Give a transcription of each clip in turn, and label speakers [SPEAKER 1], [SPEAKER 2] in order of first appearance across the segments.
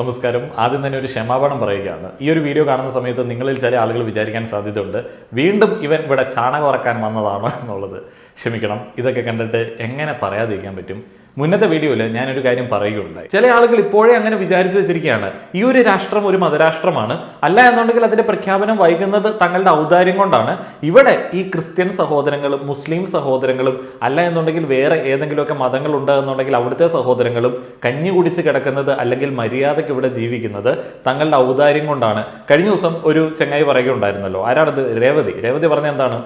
[SPEAKER 1] നമസ്കാരം. ആദ്യം തന്നെ ഒരു ക്ഷമാപണം പറയുകയാണ്. ഈ ഒരു വീഡിയോ കാണുന്ന സമയത്ത് നിങ്ങളിൽ ചില ആളുകൾ വിചാരിക്കാൻ സാധ്യതയുണ്ട്. വീണ്ടും ഇവൻ ഇവിടെ ചാണകം ഉറക്കാൻ വന്നതാണോ എന്നുള്ളത് ക്ഷമിക്കണം. ഇതൊക്കെ കണ്ടിട്ട് എങ്ങനെ പറയാതിരിക്കാൻ പറ്റും? മുന്നത്തെ വീഡിയോയിൽ ഞാനൊരു കാര്യം പറയുകയുണ്ടായി. ചില ആളുകൾ ഇപ്പോഴേ അങ്ങനെ വിചാരിച്ചു വെച്ചിരിക്കുകയാണ്. ഈ ഒരു രാഷ്ട്രം ഒരു മതരാഷ്ട്രമാണ്. അല്ല എന്നുണ്ടെങ്കിൽ അതിന്റെ പ്രഖ്യാപനം വൈകുന്നത് തങ്ങളുടെ ഔദാര്യം കൊണ്ടാണ്. ഇവിടെ ഈ ക്രിസ്ത്യൻ സഹോദരങ്ങളും മുസ്ലിം സഹോദരങ്ങളും അല്ല എന്നുണ്ടെങ്കിൽ വേറെ ഏതെങ്കിലുമൊക്കെ മതങ്ങളുണ്ട് എന്നുണ്ടെങ്കിൽ അവിടുത്തെ സഹോദരങ്ങളും കഞ്ഞി കുടിച്ച് കിടക്കുന്നത് അല്ലെങ്കിൽ മര്യാദയ്ക്ക് ഇവിടെ ജീവിക്കുന്നത് തങ്ങളുടെ ഔദാര്യം കൊണ്ടാണ്. കഴിഞ്ഞ ദിവസം ഒരു ചെങ്ങായി പറയുകയുണ്ടായിരുന്നല്ലോ. ആരാണത്? രേവതി. രേവതി പറഞ്ഞ എന്താണ്?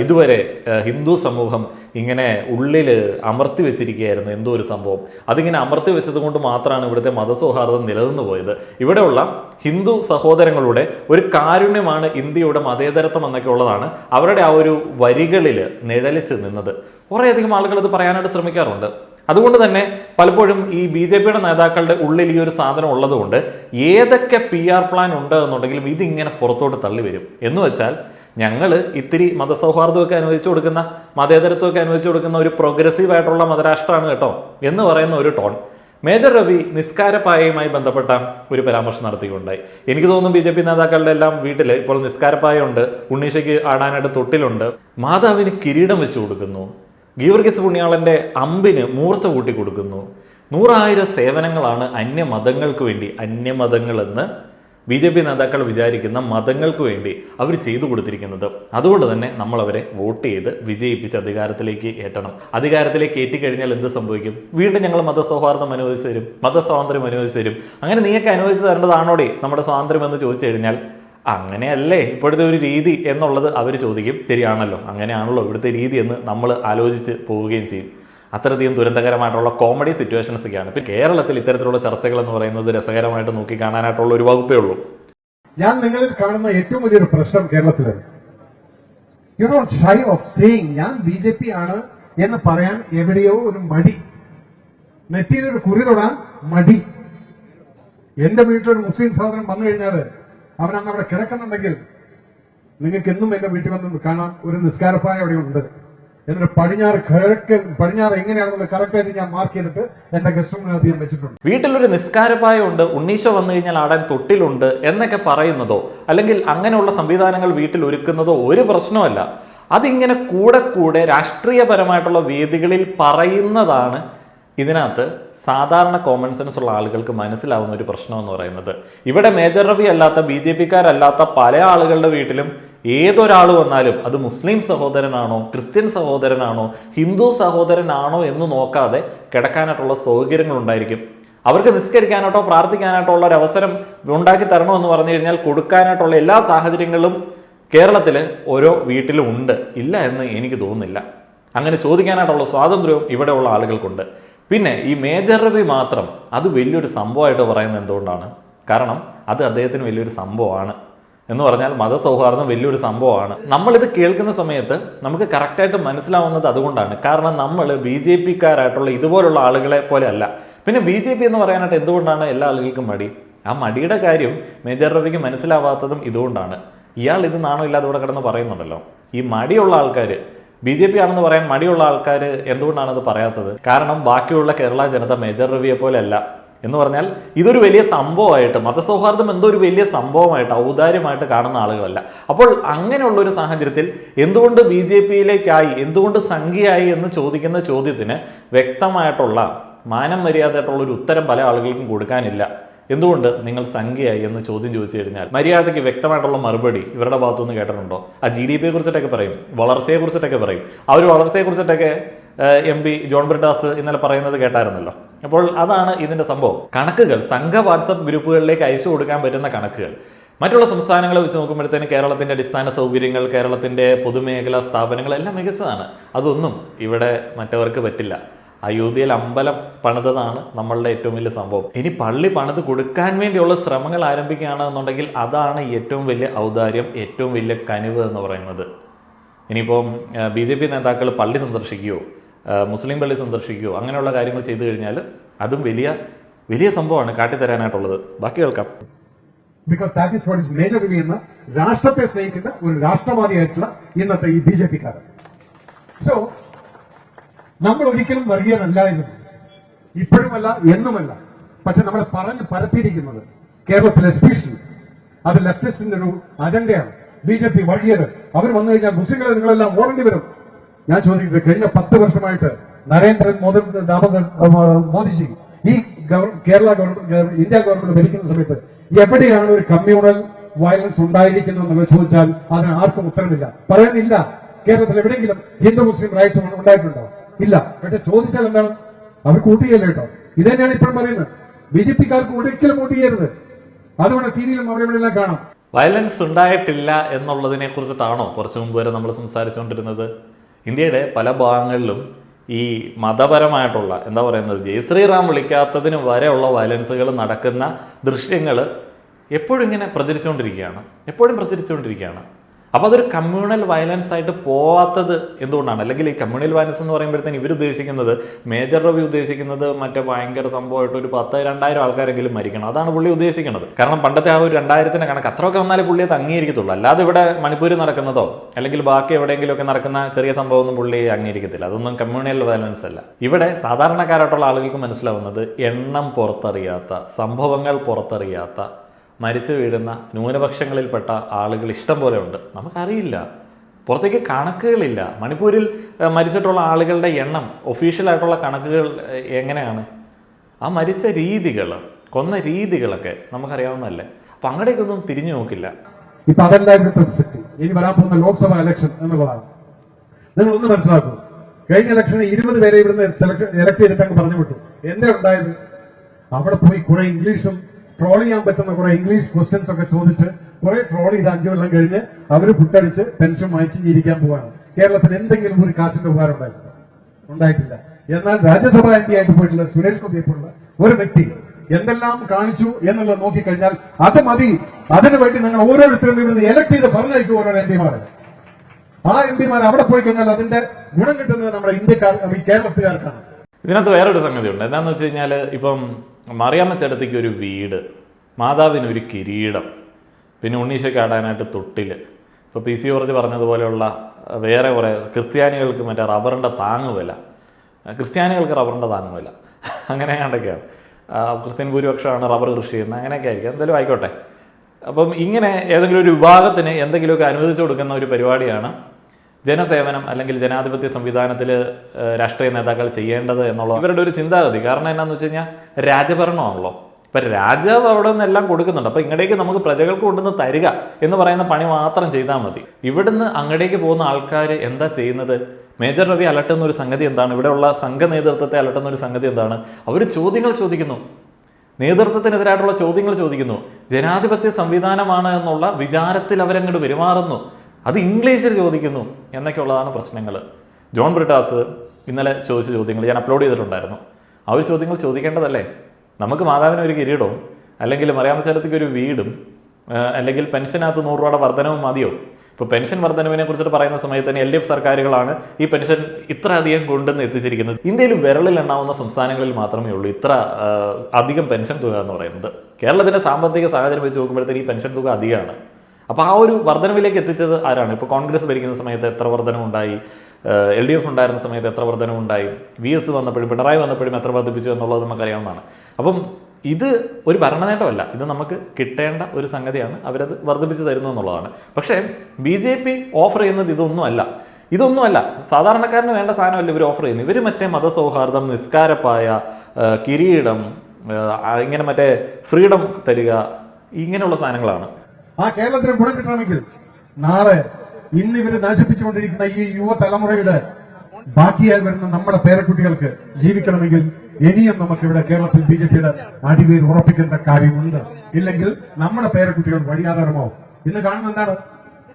[SPEAKER 1] ഇതുവരെ ഹിന്ദു സമൂഹം ഇങ്ങനെ ഉള്ളിൽ അമർത്തി വെച്ചിരിക്കുകയായിരുന്നു എന്തോ ഒരു സംഭവം. അതിങ്ങനെ അമർത്തി വെച്ചത് കൊണ്ട് മാത്രമാണ് ഇവിടുത്തെ മതസൗഹാർദ്ദം നിലനിന്നു പോയത്. ഇവിടെയുള്ള ഹിന്ദു സഹോദരങ്ങളുടെ ഒരു കാരുണ്യമാണ് ഇന്ത്യയുടെ മതേതരത്വം എന്നൊക്കെ ഉള്ളതാണ് അവരുടെ ആ ഒരു വരികളിൽ നിഴലിച്ച് നിന്നത്. കുറേയധികം ആളുകൾ ഇത് പറയാനായിട്ട് ശ്രമിക്കാറുണ്ട്. അതുകൊണ്ട് തന്നെ പലപ്പോഴും ഈ ബി ജെ പിയുടെ നേതാക്കളുടെ ഉള്ളിൽ ഈ ഒരു സാധനം ഉള്ളതുകൊണ്ട് ഏതൊക്കെ പി ആർ പ്ലാൻ ഉണ്ട് എന്നുണ്ടെങ്കിലും ഇതിങ്ങനെ പുറത്തോട്ട് തള്ളി വരും എന്ന് വെച്ചാൽ ഞങ്ങൾ ഇത്തിരി മതസൗഹാർദ്ദമൊക്കെ അനുവദിച്ചു കൊടുക്കുന്ന മതേതരത്വമൊക്കെ അനുവദിച്ചു കൊടുക്കുന്ന ഒരു പ്രോഗ്രസീവ് ആയിട്ടുള്ള മതരാഷ്ട്രമാണ് കേട്ടോ എന്ന് പറയുന്ന ഒരു ടോൺ മേജർ രവി നിസ്കാരപ്പായയുമായി ബന്ധപ്പെട്ട ഒരു പരാമർശം നടത്തിയിട്ടുണ്ടായി. എനിക്ക് തോന്നുന്നു ബി ജെ പി നേതാക്കളുടെ എല്ലാം വീട്ടിൽ ഇപ്പോൾ നിസ്കാരപ്പായ ഉണ്ട് ഉണ്ണീശയ്ക്ക് ആടാനായിട്ട് തൊട്ടിലുണ്ട്. മാതാവിന് കിരീടം വെച്ച് കൊടുക്കുന്നു. ഗീവർഗിസ് പുണ്യാളന്റെ അമ്പിന് മൂർച്ച കൂട്ടി കൊടുക്കുന്നു. നൂറായിരം സേവനങ്ങളാണ് അന്യമതങ്ങൾക്ക് വേണ്ടി അന്യമതങ്ങളെന്ന് ബി ജെ പി നേതാക്കൾ വിചാരിക്കുന്ന മതങ്ങൾക്ക് വേണ്ടി അവർ ചെയ്തു കൊടുത്തിരിക്കുന്നത്. അതുകൊണ്ട് തന്നെ നമ്മൾ അവരെ വോട്ട് ചെയ്ത് വിജയിപ്പിച്ച് അധികാരത്തിലേക്ക് ഏറ്റണം അധികാരത്തിലേക്ക് ഏറ്റിക്കഴിഞ്ഞാൽ എന്ത് സംഭവിക്കും? വീണ്ടും ഞങ്ങൾ മതസൗഹാർദ്ദം അനുവദിച്ചു തരും മതസ്വാതന്ത്ര്യം അനുവദിച്ചു തരും. അങ്ങനെ നീയൊക്കെ അനുവദിച്ചു തരേണ്ടതാണോടെ? നമ്മുടെ സ്വാതന്ത്ര്യം എന്ന് ചോദിച്ചു കഴിഞ്ഞാൽ അങ്ങനെയല്ലേ? ഇപ്പോഴത്തെ ഒരു രീതി എന്നുള്ളത് അവർ ചോദിക്കും. ശരിയാണല്ലോ അങ്ങനെയാണല്ലോ ഇവിടുത്തെ രീതി എന്ന് നമ്മൾ ആലോചിച്ച് പോവുകയും ചെയ്യും. അത്രയധികം ദുരന്തകരമായിട്ടുള്ള കോമഡി സിറ്റുവേഷൻസ് ഒക്കെയാണ്. ഇപ്പം കേരളത്തിൽ ഇത്തരത്തിലുള്ള ചർച്ചകൾ എന്ന് പറയുന്നത് രസകരമായിട്ട് നോക്കി കാണാനായിട്ടുള്ള ഒരു വകുപ്പേ ഉള്ളൂ.
[SPEAKER 2] ഞാൻ നിങ്ങളിൽ കാണുന്ന ഏറ്റവും വലിയൊരു പ്രശ്നം കേരളത്തിൽ you don't shy of seeing ഞാൻ ബി ജെ പി ആണ് എന്ന് പറയാൻ എവിടെയോ ഒരു മടി. നെറ്റിയിൽ ഒരു കുറി തൊടാൻ മടി. എന്റെ വീട്ടിലൊരു മുസ്ലിം സഹോദരൻ വന്നു കഴിഞ്ഞാൽ അവൻ അന്ന് അവിടെ കിടക്കുന്നുണ്ടെങ്കിൽ നിങ്ങൾക്ക് എന്നും എന്റെ വീട്ടിൽ വന്ന് കാണാൻ ഒരു നിസ്കാരപ്പായ അവിടെ ഉണ്ട്. എന്നിട്ട് പടിഞ്ഞാറ് കിഴക്ക് പടിഞ്ഞാറ് എങ്ങനെയാണെന്നുള്ള കറക്റ്റായിട്ട് ഞാൻ മാർക്ക് ചെയ്തിട്ട് എന്റെ ഗസ്റ്റ് റൂമിനകത്ത് ഞാൻ വെച്ചിട്ടുണ്ട്.
[SPEAKER 1] വീട്ടിലൊരു നിസ്കാരപ്പായുണ്ട് ഉണ്ണീശ വന്നു കഴിഞ്ഞാൽ ആടാൻ തൊട്ടിലുണ്ട് എന്നൊക്കെ പറയുന്നതോ അല്ലെങ്കിൽ അങ്ങനെയുള്ള സംവിധാനങ്ങൾ വീട്ടിൽ ഒരുക്കുന്നതോ ഒരു പ്രശ്നമല്ല അതിങ്ങനെ കൂടെ കൂടെ രാഷ്ട്രീയപരമായിട്ടുള്ള വേദികളിൽ പറയുന്നതാണ് ഇതിനകത്ത് സാധാരണ കോമൺ സെൻസ് ഉള്ള ആളുകൾക്ക് മനസ്സിലാവുന്ന ഒരു പ്രശ്നം എന്ന് പറയുന്നത്. ഇവിടെ മേജർ റവി അല്ലാത്ത ബി ജെ പിക്കാരല്ലാത്ത പല ആളുകളുടെ വീട്ടിലും ഏതൊരാൾ വന്നാലും അത് മുസ്ലിം സഹോദരനാണോ ക്രിസ്ത്യൻ സഹോദരനാണോ ഹിന്ദു സഹോദരനാണോ എന്ന് നോക്കാതെ കിടക്കാനായിട്ടുള്ള സൗകര്യങ്ങൾ ഉണ്ടായിരിക്കും. അവർക്ക് നിസ്കരിക്കാനായിട്ടോ പ്രാർത്ഥിക്കാനായിട്ടോ ഉള്ള ഒരു അവസരം ഉണ്ടാക്കി തരണമെന്ന് പറഞ്ഞു കഴിഞ്ഞാൽ കൊടുക്കാനായിട്ടുള്ള എല്ലാ സാഹചര്യങ്ങളും കേരളത്തിൽ ഓരോ വീട്ടിലും ഉണ്ട്. ഇല്ല എന്ന് എനിക്ക് തോന്നുന്നില്ല. അങ്ങനെ ചോദിക്കാനായിട്ടുള്ള സ്വാതന്ത്ര്യവും ഇവിടെയുള്ള ആളുകൾക്കുണ്ട്. പിന്നെ ഈ മേജർ രവി മാത്രം അത് വലിയൊരു സംഭവമായിട്ട് പറയുന്നത് എന്തുകൊണ്ടാണ്? കാരണം അത് അദ്ദേഹത്തിന് വലിയൊരു സംഭവമാണ്. എന്ന് പറഞ്ഞാൽ മതസൗഹാർദ്ദം വലിയൊരു സംഭവമാണ്. നമ്മളിത് കേൾക്കുന്ന സമയത്ത് നമുക്ക് കറക്റ്റായിട്ട് മനസ്സിലാവുന്നത് അതുകൊണ്ടാണ്. കാരണം നമ്മൾ ബി ജെ പിക്കാരായിട്ടുള്ള ഇതുപോലുള്ള ആളുകളെ പോലെ അല്ല. പിന്നെ ബി ജെ പി എന്ന് പറയാനായിട്ട് എന്തുകൊണ്ടാണ് എല്ലാ ആളുകൾക്കും മടി? ആ മടിയുടെ കാര്യം മേജർ രവിക്ക് മനസ്സിലാവാത്തതും ഇതുകൊണ്ടാണ്. ഇയാൾ ഇത് നാണോ ഇല്ലാതെ ഇവിടെ കിടന്ന് പറയുന്നുണ്ടല്ലോ. ഈ മടിയുള്ള ആൾക്കാർ ബി ജെ പി ആണെന്ന് പറയാൻ മടിയുള്ള ആൾക്കാർ എന്തുകൊണ്ടാണ് അത് പറയാത്തത്? കാരണം ബാക്കിയുള്ള കേരള ജനത മേജർ രവിയെ പോലെയല്ല. എന്ന് പറഞ്ഞാൽ ഇതൊരു വലിയ സംഭവമായിട്ട് മതസൗഹാർദ്ദം എന്തോ ഒരു വലിയ സംഭവമായിട്ട് ഔദാര്യമായിട്ട് കാണുന്ന ആളുകളല്ല. അപ്പോൾ അങ്ങനെയുള്ള ഒരു സാഹചര്യത്തിൽ എന്തുകൊണ്ട് ബി ജെ പിയിലേക്കായി എന്തുകൊണ്ട് സംഖ്യയായി എന്ന് ചോദിക്കുന്ന ചോദ്യത്തിന് വ്യക്തമായിട്ടുള്ള മാനം മര്യാദയായിട്ടുള്ള ഒരു ഉത്തരം പല ആളുകൾക്കും കൊടുക്കാനില്ല. എന്തുകൊണ്ട് നിങ്ങൾ സംഖ്യയായി എന്ന് ചോദ്യം ചോദിച്ചു കഴിഞ്ഞാൽ മര്യാദയ്ക്ക് വ്യക്തമായിട്ടുള്ള മറുപടി ഇവരുടെ ഭാഗത്തുനിന്ന് കേട്ടിട്ടുണ്ടോ? ആ ജി ഡി പിയെ കുറിച്ചിട്ടൊക്കെ പറയും വളർച്ചയെ കുറിച്ചിട്ടൊക്കെ പറയും. ആ ഒരു വളർച്ചയെ കുറിച്ചിട്ടൊക്കെ എം പി ജോൺ ബ്രിട്ടാസ് ഇന്നലെ പറയുന്നത് കേട്ടായിരുന്നല്ലോ. അപ്പോൾ അതാണ് ഇതിന്റെ സംഭവം. കണക്കുകൾ സംഘ വാട്സപ്പ് ഗ്രൂപ്പുകളിലേക്ക് അയച്ചു കൊടുക്കാൻ പറ്റുന്ന കണക്കുകൾ. മറ്റുള്ള സംസ്ഥാനങ്ങളെ വെച്ച് നോക്കുമ്പോഴത്തേന് കേരളത്തിന്റെ അടിസ്ഥാന സൗകര്യങ്ങൾ കേരളത്തിന്റെ പൊതുമേഖലാ സ്ഥാപനങ്ങൾ എല്ലാം മികച്ചതാണ്. അതൊന്നും ഇവിടെ മറ്റവർക്ക് പറ്റില്ല. അയോധ്യയിൽ അമ്പലം പണിതതാണ് നമ്മളുടെ ഏറ്റവും വലിയ സംഭവം. ഇനി പള്ളി പണിത് കൊടുക്കാൻ വേണ്ടിയുള്ള ശ്രമങ്ങൾ ആരംഭിക്കുകയാണ് എന്നുണ്ടെങ്കിൽ അതാണ് ഏറ്റവും വലിയ ഔദാര്യം ഏറ്റവും വലിയ കനിവ് എന്ന് പറയുന്നത്. ഇനിയിപ്പം ബി ജെ പി നേതാക്കൾ പള്ളി സന്ദർശിക്കുകയോ മുസ്ലിം പള്ളി സന്ദർശിക്കുകയോ അങ്ങനെയുള്ള കാര്യങ്ങൾ ചെയ്തു കഴിഞ്ഞാൽ അതും വലിയ വലിയ സംഭവമാണ് കാട്ടിത്തരാനായിട്ടുള്ളത്. ബാക്കി കേൾക്കാം.
[SPEAKER 2] Because that is what is major എന്ന രാഷ്ട്രത്തെ സ്നേഹിക്കുന്ന ഒരു രാഷ്ട്രവാദിയായിട്ടുള്ള ഇന്നത്തെ ഈ ബി ജെ പിക്കാരൻ. സോ നമ്മൾ ഒരിക്കലും വർഗീയരല്ലായിരുന്നു ഇപ്പോഴുമല്ല എന്നുമല്ല. പക്ഷെ നമ്മളെ പറഞ്ഞ് പരത്തിയിരിക്കുന്നത് കേരളത്തിൽ എസ്പെഷ്യലി അത് ലെഫ്റ്റിസ്റ്റിന്റെ ഒരു അജണ്ടയാണ്. ബി ജെ പി വർഗീയത അവർ വന്നു കഴിഞ്ഞാൽ മുസ്ലിങ്ങളെ നിങ്ങളെല്ലാം ഓടേണ്ടി വരും. ഞാൻ ചോദിക്കുന്നത് കഴിഞ്ഞ പത്ത് വർഷമായിട്ട് നരേന്ദ്രൻ മോദി മോദിജി ഈ കേരള ഗവൺമെന്റ് ഇന്ത്യ ഗവൺമെന്റ് ഭരിക്കുന്ന സമയത്ത് എവിടെയാണ് ഒരു കമ്മ്യൂണൽ വയലൻസ് ഉണ്ടായിരിക്കുന്നത് എന്നുള്ളത് ചോദിച്ചാൽ അതിന് ആർക്കും ഉത്തരമില്ല. പറയാനില്ല. കേരളത്തിൽ എവിടെയെങ്കിലും ഹിന്ദു മുസ്ലിം റൈറ്റ്സ് ഉണ്ടായിട്ടുണ്ടോ? ഇല്ല. പക്ഷെ ചോദിച്ചാൽ എന്താണ്? അവർ കൂട്ടുകയല്ലേ കേട്ടോ. ഇത് തന്നെയാണ് ഇപ്പോഴും പറയുന്നത്. ബി ജെ പിക്കാർക്ക് ഒരിക്കലും വോട്ട് ചെയ്യരുത് അതുകൊണ്ട് ടി വിയിലും കാണാം.
[SPEAKER 1] വയലൻസ് ഉണ്ടായിട്ടില്ല എന്നുള്ളതിനെ കുറിച്ചിട്ടാണോ കുറച്ചു മുമ്പ് വരെ നമ്മൾ സംസാരിച്ചുകൊണ്ടിരുന്നത്? ഇന്ത്യയുടെ പല ഭാഗങ്ങളിലും ഈ മതപരമായിട്ടുള്ള എന്താ പറയുന്നത് ജയ് ശ്രീറാം വിളിക്കാത്തതിന് വരെയുള്ള വയലൻസുകൾ നടക്കുന്ന ദൃശ്യങ്ങൾ എപ്പോഴും ഇങ്ങനെ പ്രചരിച്ചുകൊണ്ടിരിക്കുകയാണ്. എപ്പോഴും പ്രചരിച്ചുകൊണ്ടിരിക്കുകയാണ്. അപ്പോൾ അതൊരു കമ്മ്യൂണൽ വയലൻസ് ആയിട്ട് പോവാത്തത് എന്തുകൊണ്ടാണ്? അല്ലെങ്കിൽ ഈ കമ്മ്യൂണൽ വയലൻസ് എന്ന് പറയുമ്പോഴത്തേന് ഇവർ ഉദ്ദേശിക്കുന്നത് മേജർ റവി ഉദ്ദേശിക്കുന്നത് മറ്റേ ഭയങ്കര സംഭവമായിട്ട് ഒരു പത്ത് രണ്ടായിരം ആൾക്കാരെങ്കിലും മരിക്കണം. അതാണ് പുള്ളി ഉദ്ദേശിക്കുന്നത്. കാരണം പണ്ടത്തെ ആ ഒരു രണ്ടായിരത്തിന്റെ കണക്ക് അത്രയൊക്കെ വന്നാലേ പുള്ളി അത് അംഗീകരിക്കത്തുള്ളൂ. അല്ലാതെ ഇവിടെ മണിപ്പൂരിൽ നടക്കുന്നതോ അല്ലെങ്കിൽ ബാക്കി എവിടെയെങ്കിലുമൊക്കെ നടക്കുന്ന ചെറിയ സംഭവമൊന്നും പുള്ളി അംഗീകരിക്കത്തില്ല. അതൊന്നും കമ്മ്യൂണൽ വയലൻസ് അല്ല. ഇവിടെ സാധാരണക്കാരായിട്ടുള്ള ആളുകൾക്ക് മനസ്സിലാവുന്നത് എണ്ണം പുറത്തറിയാത്ത സംഭവങ്ങൾ പുറത്തറിയാത്ത മരിച്ചു വീഴുന്ന ന്യൂനപക്ഷങ്ങളിൽപ്പെട്ട ആളുകൾ ഇഷ്ടം പോലെ ഉണ്ട്. നമുക്കറിയില്ല. പുറത്തേക്ക് കണക്കുകളില്ല. മണിപ്പൂരിൽ മരിച്ചിട്ടുള്ള ആളുകളുടെ എണ്ണം ഒഫീഷ്യലായിട്ടുള്ള കണക്കുകൾ എങ്ങനെയാണ്? ആ മരിച്ച രീതികൾ കൊന്ന രീതികളൊക്കെ നമുക്കറിയാവുന്നതല്ലേ. അപ്പം അങ്ങടേക്കൊന്നും തിരിഞ്ഞു നോക്കില്ല.
[SPEAKER 2] ഇപ്പൊ അതല്ലായിരുന്നു പ്രസക്തി ഇനി വരാൻ പോകുന്ന ലോക്സഭാ ഇലക്ഷൻ എന്നുള്ളതാണ്. നിങ്ങൾ ഒന്ന് മനസ്സിലാക്കൂ. കഴിഞ്ഞ ഇലക്ഷന് ഇരുപത് പേരെ ഇവിടുന്ന് സെലക്ഷൻ ഇലക്ട് ചെയ്തിട്ട് അങ്ങ് പറഞ്ഞു വിട്ടു. എന്താ ഉണ്ടായത്? അവിടെ പോയി കുറെ ഇംഗ്ലീഷും ട്രോൾ ചെയ്യാൻ പറ്റുന്ന കുറെ ഇംഗ്ലീഷ് ക്വസ്റ്റ്യൻസ് ഒക്കെ ചോദിച്ച് കുറെ ട്രോൾ ചെയ്ത് അഞ്ചു കൊല്ലം കഴിഞ്ഞ് അവർ പുട്ടടിച്ച് പെൻഷൻ വാങ്ങിച്ച് ജീവിക്കാൻ പോവാണ്. കേരളത്തിന് എന്തെങ്കിലും ഒരു കാശിന്റെ ഉപകാരം ഉണ്ടായിട്ടില്ല ഉണ്ടായിട്ടില്ല. എന്നാൽ രാജ്യസഭാ എം പി ആയിട്ട് പോയിട്ടുള്ള സുരേഷ് ഗോപിയെ പോലുള്ള ഒരു വ്യക്തി എന്തെല്ലാം കാണിച്ചു എന്നുള്ളത് നോക്കിക്കഴിഞ്ഞാൽ അത് മതി. അതിനു വേണ്ടി നിങ്ങൾ ഓരോരുത്തരും ഇവിടുന്ന് എലക്ട് ചെയ്ത് പറഞ്ഞയക്കും ഓരോ എം പിമാരെ ആ എം പിമാർ അവിടെ പോയി കഴിഞ്ഞാൽ അതിന്റെ ഗുണം കിട്ടുന്നത് നമ്മുടെ ഇന്ത്യക്കാർ കേരളത്തുകാർക്കാണ്
[SPEAKER 1] ഇതിനകത്ത് വേറൊരു സംഗതിയുണ്ട്. എന്താണെന്ന് വെച്ച് കഴിഞ്ഞാൽ ഇപ്പം മറിയാമ്മ ചേട്ടത്തിക്ക് ഒരു വീട് മാതാവിന് ഒരു കിരീടം പിന്നെ ഉണ്ണീശയ്ക്ക് ആടാനായിട്ട് തൊട്ടിൽ ഇപ്പോൾ പി സി ജോർജ് പറഞ്ഞതുപോലെയുള്ള വേറെ കുറേ ക്രിസ്ത്യാനികൾക്ക് മറ്റേ റബ്ബറിന്റെ താങ്ങുവില ക്രിസ്ത്യാനികൾക്ക് റബ്ബറിന്റെ താങ്ങുവില അങ്ങനെ കണ്ടൊക്കെയാണ്. ക്രിസ്ത്യൻ ഭൂരിപക്ഷമാണ് റബ്ബർ കൃഷി ചെയ്യുന്നത്. അങ്ങനെയൊക്കെ ആയിരിക്കും. എന്തായാലും ആയിക്കോട്ടെ. അപ്പം ഇങ്ങനെ ഏതെങ്കിലും ഒരു വിഭാഗത്തിന് എന്തെങ്കിലുമൊക്കെ അനുവദിച്ചു കൊടുക്കുന്ന ഒരു പരിപാടിയാണ് ജനസേവനം അല്ലെങ്കിൽ ജനാധിപത്യ സംവിധാനത്തിൽ രാഷ്ട്രീയ നേതാക്കൾ ചെയ്യേണ്ടത് എന്നുള്ള ഇവരുടെ ഒരു ചിന്താഗതി. കാരണം എന്നാന്ന് വെച്ച് കഴിഞ്ഞാൽ രാജഭരണമാണല്ലോ. ഇപ്പം രാജാവ് അവിടെ നിന്നെല്ലാം കൊടുക്കുന്നുണ്ട്. അപ്പോൾ ഇങ്ങടേക്ക് നമുക്ക് പ്രജകൾക്ക് കൊണ്ടുവന്ന് തരിക എന്ന് പറയുന്ന പണി മാത്രം ചെയ്താൽ മതി. ഇവിടുന്ന് അങ്ങടേക്ക് പോകുന്ന ആൾക്കാർ എന്താ ചെയ്യുന്നത്? മേജർ രവി അലട്ടുന്ന ഒരു സംഗതി എന്താണ്? ഇവിടെയുള്ള സംഘ നേതൃത്വത്തെ അലട്ടുന്ന ഒരു സംഗതി എന്താണ്? അവർ ചോദ്യങ്ങൾ ചോദിക്കുന്നു. നേതൃത്വത്തിനെതിരായിട്ടുള്ള ചോദ്യങ്ങൾ ചോദിക്കുന്നു. ജനാധിപത്യ സംവിധാനമാണ് എന്നുള്ള വിചാരത്തിൽ അവരങ്ങോട്ട് പെരുമാറുന്നു. അത് ഇംഗ്ലീഷിൽ ചോദിക്കുന്നു എന്നൊക്കെയുള്ളതാണ് പ്രശ്നങ്ങൾ. ജോൺ ബ്രിട്ടാസ് ഇന്നലെ ചോദിച്ച ചോദ്യങ്ങൾ ഞാൻ അപ്ലോഡ് ചെയ്തിട്ടുണ്ടായിരുന്നു. ആ ഒരു ചോദ്യങ്ങൾ ചോദിക്കേണ്ടതല്ലേ? നമുക്ക് മാതാവിന് ഒരു കിരീടവും അല്ലെങ്കിൽ മറിയാമച്ചേരത്തേക്ക് ഒരു വീടും അല്ലെങ്കിൽ പെൻഷനകത്ത് നൂറ് രൂപയുടെ വർധനവും മതിയോ? ഇപ്പോൾ പെൻഷൻ വർധനവിനെ കുറിച്ചിട്ട് പറയുന്ന സമയത്ത് തന്നെ എൽ ഡി എഫ് സർക്കാരുകളാണ് ഈ പെൻഷൻ ഇത്ര അധികം കൊണ്ടുവന്ന് എത്തിച്ചിരിക്കുന്നത്. ഇന്ത്യയിൽ വിരളിൽ എണ്ണാവുന്ന സംസ്ഥാനങ്ങളിൽ മാത്രമേ ഉള്ളൂ ഇത്ര അധികം പെൻഷൻ തുക എന്ന് പറയുന്നത്. കേരളത്തിന്റെ സാമ്പത്തിക സാഹചര്യം വെച്ച് നോക്കുമ്പോഴത്തേക്ക് ഈ പെൻഷൻ തുക അധികമാണ്. അപ്പോൾ ആ ഒരു വർധനവിലേക്ക് എത്തിച്ചത് ആരാണ്? ഇപ്പോൾ കോൺഗ്രസ് ഭരിക്കുന്ന സമയത്ത് എത്ര വർധനമുണ്ടായി എൽ ഡി എഫ് ഉണ്ടായിരുന്ന സമയത്ത് എത്ര വർധനമുണ്ടായി വി എസ് വന്നപ്പോഴും പിണറായി വന്നപ്പോഴും എത്ര വർദ്ധിപ്പിച്ചു എന്നുള്ളത് നമുക്കറിയാവുന്നതാണ്. അപ്പം ഇത് ഒരു ഭരണ നേട്ടമല്ല ഇത് നമുക്ക് കിട്ടേണ്ട ഒരു സംഗതിയാണ് അവരത് വർദ്ധിപ്പിച്ചു തരുന്നു എന്നുള്ളതാണ്. പക്ഷേ ബി ജെ പി ഓഫർ ചെയ്യുന്നത് ഇതൊന്നുമല്ല. ഇതൊന്നുമല്ല. സാധാരണക്കാരന് വേണ്ട സാധനമല്ല ഇവർ ഓഫർ ചെയ്യുന്നത്. ഇവർ മറ്റേ മതസൗഹാർദ്ദം നിസ്കാരപ്പായ കിരീടം ഇങ്ങനെ മറ്റേ ഫ്രീഡം തരിക ഇങ്ങനെയുള്ള സാധനങ്ങളാണ്.
[SPEAKER 2] ആ കേരളത്തിന് ഗുണം കിട്ടണമെങ്കിൽ നാളെ ഇന്ന് ഇവർ നശിപ്പിച്ചുകൊണ്ടിരിക്കുന്ന ഈ യുവതലമുറയുടെ ബാക്കിയായി വരുന്ന നമ്മുടെ പേരക്കുട്ടികൾക്ക് ജീവിക്കണമെങ്കിൽ ഇനിയും നമുക്ക് ഇവിടെ കേരളത്തിൽ ബി ജെ പിയുടെ അടിവേർ ഉറപ്പിക്കേണ്ട കാര്യമുണ്ട്. ഇല്ലെങ്കിൽ നമ്മുടെ പേരക്കുട്ടികൾ വഴിയാധാരമാവും ഇന്ന് കാണുന്ന എന്താണ്?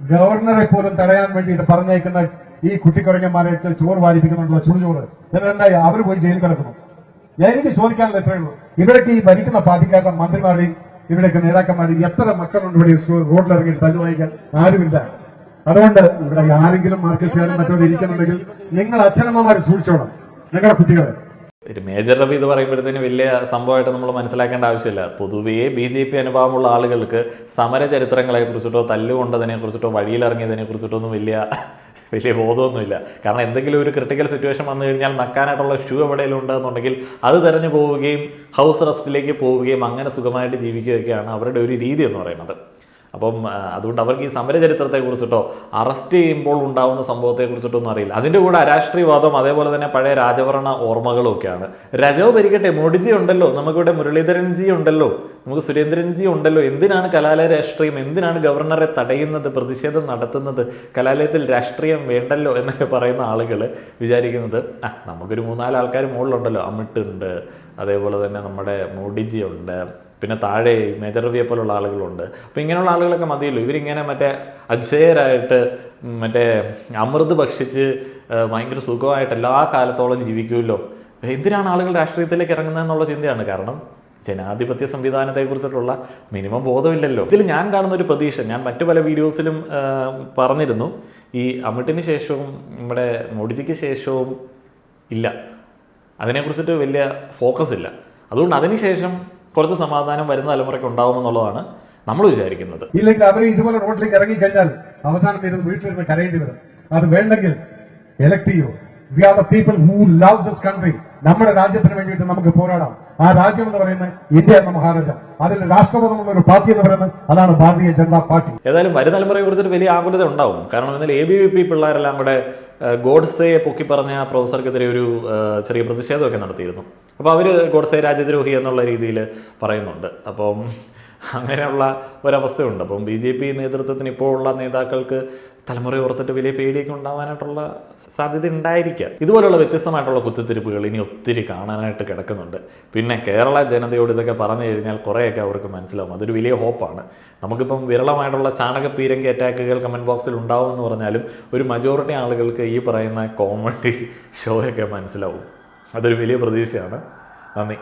[SPEAKER 2] ഗവർണറെ പോലും തടയാൻ വേണ്ടിയിട്ട് പറഞ്ഞേക്കുന്ന ഈ കുട്ടിക്കുറങ്ങന്മാരെയൊക്കെ ചോറ് വാരിപ്പിക്കുന്നുള്ള ചുടുചോറ്. എന്നിട്ടുണ്ടായി അവർ പോയി ജയിൽ കിടക്കുന്നു. എനിക്ക് ചോദിക്കാനുള്ള എത്രയുള്ളൂ ഇവിടേക്ക് ഈ ഭരിക്കുന്ന പാർട്ടിക്കാരുടെ മന്ത്രിമാരുടെയും ഇവിടെയൊക്കെ നേതാക്കന്മാർ എത്ര മക്കളുണ്ട് ഇവിടെ റോഡിലിറങ്ങി തല്ലു വായിക്കാൻ ആരുമില്ല. അതുകൊണ്ട് ഇവിടെ ആരെങ്കിലും മാർക്കറ്റ് മറ്റോ ഇരിക്കുന്നുണ്ടെങ്കിൽ നിങ്ങൾ അച്ഛനമ്മമാരെ സൂക്ഷിച്ചോണം. നിങ്ങളുടെ കുട്ടികളെ.
[SPEAKER 1] ഒരു മേജർ റബി ഇത് പറയുമ്പോഴത്തേന് വലിയ സംഭവമായിട്ട് നമ്മൾ മനസ്സിലാക്കേണ്ട ആവശ്യമില്ല. പൊതുവേ ബി ജെ പി അനുഭവമുള്ള ആളുകൾക്ക് സമര ചരിത്രങ്ങളെ കുറിച്ചിട്ടോ തല്ലുകൊണ്ടതിനെ കുറിച്ചിട്ടോ വഴിയിലിറങ്ങിയതിനെ കുറിച്ചിട്ടോ ഒന്നും വലിയ വലിയ ബോധമൊന്നുമില്ല. കാരണം എന്തെങ്കിലും ഒരു ക്രിട്ടിക്കൽ സിറ്റുവേഷൻ വന്നു കഴിഞ്ഞാൽ നക്കാനായിട്ടുള്ള ഷൂ എവിടെയെങ്കിലും ഉണ്ടെന്നുണ്ടെങ്കിൽ അത് തെരഞ്ഞു പോവുകയും ഹൗസ് അറസ്റ്റിലേക്ക് പോവുകയും അങ്ങനെ സുഖമായിട്ട് ജീവിക്കുകയൊക്കെയാണ് അവരുടെ ഒരു രീതി എന്ന് പറയുന്നത്. അപ്പം അതുകൊണ്ട് അവർക്ക് ഈ സമരചരിത്രത്തെ കുറിച്ചിട്ടോ അറസ്റ്റ് ചെയ്യുമ്പോൾ ഉണ്ടാവുന്ന സംഭവത്തെ കുറിച്ചിട്ടൊന്നും അറിയില്ല. അതിന്റെ കൂടെ അരാഷ്ട്രീയവാദം അതേപോലെ തന്നെ പഴയ രാജഭരണ ഓർമ്മകളും ഒക്കെയാണ് രജവ് ഭരിക്കട്ടെ മോഡിജി ഉണ്ടല്ലോ നമുക്കിവിടെ മുരളീധരൻജി ഉണ്ടല്ലോ നമുക്ക് സുരേന്ദ്രൻജി ഉണ്ടല്ലോ എന്തിനാണ് കലാലയ രാഷ്ട്രീയം എന്തിനാണ് ഗവർണറെ തടയുന്നത് പ്രതിഷേധം നടത്തുന്നത് കലാലയത്തിൽ രാഷ്ട്രീയം വേണ്ടല്ലോ എന്നൊക്കെ പറയുന്ന ആളുകൾ വിചാരിക്കുന്നത് ആ നമുക്കൊരു മൂന്നാൽ ആൾക്കാർ മുകളിലുണ്ടല്ലോ അമിട്ടുണ്ട്. അതേപോലെ തന്നെ നമ്മുടെ മോഡിജി ഉണ്ട്. പിന്നെ താഴെ മേജർ രവിയെ പോലുള്ള ആളുകളുണ്ട്. അപ്പോൾ ഇങ്ങനെയുള്ള ആളുകളൊക്കെ മതിയല്ലോ. ഇവരിങ്ങനെ മറ്റേ അജയരായിട്ട് മറ്റേ അമൃത് ഭക്ഷിച്ച് ഭയങ്കര സുഖമായിട്ട് എല്ലാ കാലത്തോളം ജീവിക്കുമല്ലോ. എന്തിനാണ് ആളുകൾ രാഷ്ട്രീയത്തിലേക്ക് ഇറങ്ങുന്നത് എന്നുള്ള ചിന്തയാണ്. കാരണം ജനാധിപത്യ സംവിധാനത്തെക്കുറിച്ചിട്ടുള്ള മിനിമം ബോധമില്ലല്ലോ. ഇതിൽ ഞാൻ കാണുന്ന ഒരു പ്രതീക്ഷ ഞാൻ മറ്റു പല വീഡിയോസിലും പറഞ്ഞിരുന്നു. ഈ അമിട്ടിന് ശേഷവും നമ്മുടെ മോഡിജിക്ക് ശേഷവും ഇല്ല. അതിനെക്കുറിച്ചിട്ട് വലിയ ഫോക്കസ് ഇല്ല. അതുകൊണ്ട് അതിനുശേഷം കുറച്ച് സമാധാനം വരുന്ന തലമുറയ്ക്ക് ഉണ്ടാവുമെന്നുള്ളതാണ് നമ്മൾ വിചാരിക്കുന്നത്.
[SPEAKER 2] ഇല്ലെങ്കിൽ അവർ ഇതുപോലെ റോഡിലേക്ക് ഇറങ്ങി കഴിഞ്ഞാൽ അവസാനം വീട്ടിലിരുന്ന് കരയേണ്ടി വരും. അത് വേണ്ടെങ്കിൽ എലക്ട് ചെയ്യൂ? We are the people who love this country നമ്മുടെ രാജ്യത്തിന് വേണ്ടിയിട്ട് നമുക്ക് പോരാടാം. ആ രാജ്യം എന്ന് പറയുന്നത് ഇന്ത്യ എന്ന മഹാരാജ്യം അതിൽ രാഷ്ട്രബോധമുള്ള ഒരു പാർട്ടി എന്ന് പറയുന്നത് അതാണ് ഭാരതീയ ജനതാ പാർട്ടി.
[SPEAKER 1] ഏതായാലും വരും തലമുറയെ കുറിച്ചൊരു വലിയ ആകുലത ഉണ്ടാവും. കാരണം എന്നാൽ എ ബി വി പി പിള്ളേരെല്ലാം കൂടെ ഗോഡ്സെയെ പൊക്കി പറഞ്ഞ പ്രൊഫസർക്കെതിരെ ഒരു ചെറിയ പ്രതിഷേധമൊക്കെ നടത്തിയിരുന്നു. അപ്പോൾ അവർ ഗോഡ്സെ രാജ്യദ്രോഹി എന്നുള്ള രീതിയിൽ പറയുന്നുണ്ട്. അപ്പം അങ്ങനെയുള്ള ഒരവസ്ഥയുണ്ട്. അപ്പം ബി ജെ പി നേതൃത്വത്തിന് ഇപ്പോൾ ഉള്ള നേതാക്കൾക്ക് തലമുറ ഓർത്തിട്ട് വലിയ പേടിയൊക്കെ ഉണ്ടാവാനായിട്ടുള്ള സാധ്യത ഉണ്ടായിരിക്കാം. ഇതുപോലുള്ള വ്യത്യസ്തമായിട്ടുള്ള കുത്തിത്തിരിപ്പുകൾ ഇനി ഒത്തിരി കാണാനായിട്ട് കിടക്കുന്നുണ്ട്. പിന്നെ കേരള ജനതയോട് ഇതൊക്കെ പറഞ്ഞു കഴിഞ്ഞാൽ കുറേയൊക്കെ അവർക്ക് മനസ്സിലാവും. അതൊരു വലിയ ഹോപ്പാണ്. നമുക്കിപ്പം വിരളമായിട്ടുള്ള ചാണക പീരങ്കി അറ്റാക്കുകൾ കമന്റ് ബോക്സിൽ ഉണ്ടാവുമെന്ന് പറഞ്ഞാലും ഒരു മജോറിറ്റി ആളുകൾക്ക് ഈ പറയുന്ന കോമഡി ഷോയൊക്കെ മനസ്സിലാവും. അതൊരു വലിയ പ്രതീക്ഷയാണ്. നന്ദി.